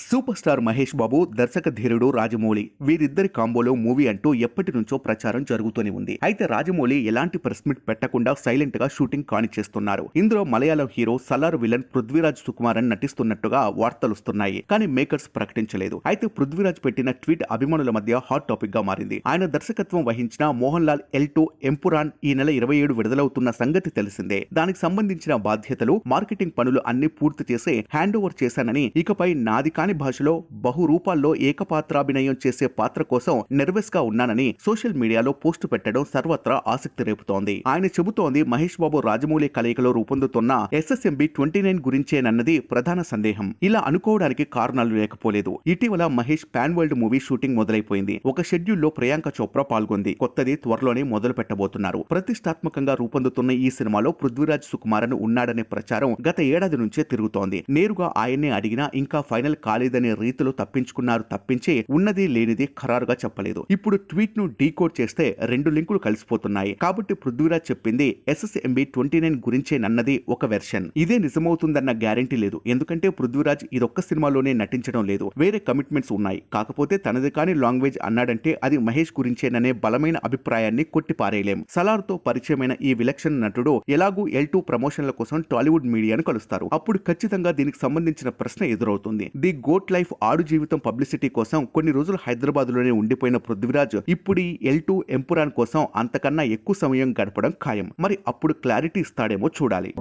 Super star Mahesh Babu దర్శక ధీరుడు రాజమౌళి వీరిద్దరి కాంబోలో మూవీ అంటూ ఎప్పటి నుంచో ప్రచారం జరుగుతూనే ఉంది. అయితే రాజమౌళి ఎలాంటి ప్రెస్ మీట్ పెట్టకుండా సైలెంట్గా షూటింగ్ కానిచేస్తున్నారు. ఇందులో మలయాళం హీరో సలార్ విలన్ పృథ్వీరాజ్ సుకుమారన్ నటిస్తున్నట్టుగా వార్తలు వస్తున్నాయి. కానీ మేకర్స్ ప్రకటించలేదు. అయితే పృథ్వీరాజ్ పెట్టిన ట్వీట్ అభిమానుల మధ్య హాట్ టాపిక్గా మారింది. ఆయన దర్శకత్వం వహించిన మోహన్ లాల్ ఎల్ టూ ఎంపురాన్ ఈ నెల ఇరవై ఏడు విడుదలవుతున్న సంగతి తెలిసిందే. దానికి సంబంధించిన బాధ్యతలు మార్కెటింగ్ పనులు అన్ని పూర్తి చేసి హ్యాండ్ ఓవర్ చేశానని ఇకపై నాది కాని భాషలో బహు రూపాల్లో ఏకపాత్రాభినయం చేసే పాత్ర కోసం నెర్వస్గా ఉన్నానని సోషల్ మీడియాలో పోస్టు పెట్టడం సర్వత్రా ఆసక్తి రేపుతోంది. ఆయన చెబుతోంది మహేష్ బాబు రాజమౌళి కలయికలో రూపొందుతున్న ఎస్ఎస్ఎంబి ట్వంటీ నైన్ గురించేనన్నది ప్రధాన సందేహం. ఇలా అనుకోవడానికి కారణాలు లేకపోలేదు. ఇటీవల Mahesh pan world movie shooting మొదలైపోయింది. ఒక షెడ్యూల్లో ప్రియాంక చోప్రా పాల్గొంది. కొత్తది త్వరలోనే మొదలు పెట్టబోతున్నారు ప్రతిష్టాత్మకంగా రూపొందుతున్న ఈ సినిమాలో పృథ్వీరాజ్ సుకుమారన్ ఉన్నాడనే ప్రచారం గత ఏడాది నుంచే తిరుగుతోంది. నేరుగా ఆయన్నే అడిగినా ఇంకా ఫైనల్ కాలేదనే రీతిలో తప్పించుకున్నారు తప్పించి ఉన్నది లేనిది ఖరారుగా చెప్పలేదు. ఇప్పుడు ట్వీట్ను డీకోడ్ చేస్తే రెండు లింకులు కలిసిపోతున్నాయి. కాబట్టి పృథ్వీరాజ్ చెప్పింది ఎస్ఎస్ఎంబి ట్వంటీ నైన్ గురించేనన్నది ఒక వెర్షన్. ఇదే నిజమవుతుందన్న గ్యారెంటీ లేదు. ఎందుకంటే పృథ్వీరాజ్ ఇదొక్క సినిమాలోనే నటించడం లేదు. వేరే కమిట్మెంట్స్ ఉన్నాయి. కాకపోతే తనది కాని లాంగ్వేజ్ అన్నాడంటే అది మహేష్ గురించేననే బలమైన అభిప్రాయాన్ని కొట్టిపారేయలేం. సలార్తో పరిచయమైన ఈ విలక్షణ నటుడు ఎలాగూ ఎల్ టూ ప్రమోషన్ల కోసం టాలీవుడ్ మీడియాను కలుస్తారు. అప్పుడు ఖచ్చితంగా దీనికి సంబంధించిన ప్రశ్న ఎదురవుతుంది. ది గోట్ లైఫ్ ఆడు జీవితం పబ్లిసిటీ కోసం కొన్ని రోజులు హైదరాబాద్లోనే ఉండిపోయిన పృథ్వీరాజ్ ఇప్పుడు ఎల్ టూ ఎంపురాన్ కోసం అంతకన్నా ఎక్కువ సమయం గడపడం ఖాయం. మరి అప్పుడు క్లారిటీ ఇస్తాడేమో చూడాలి.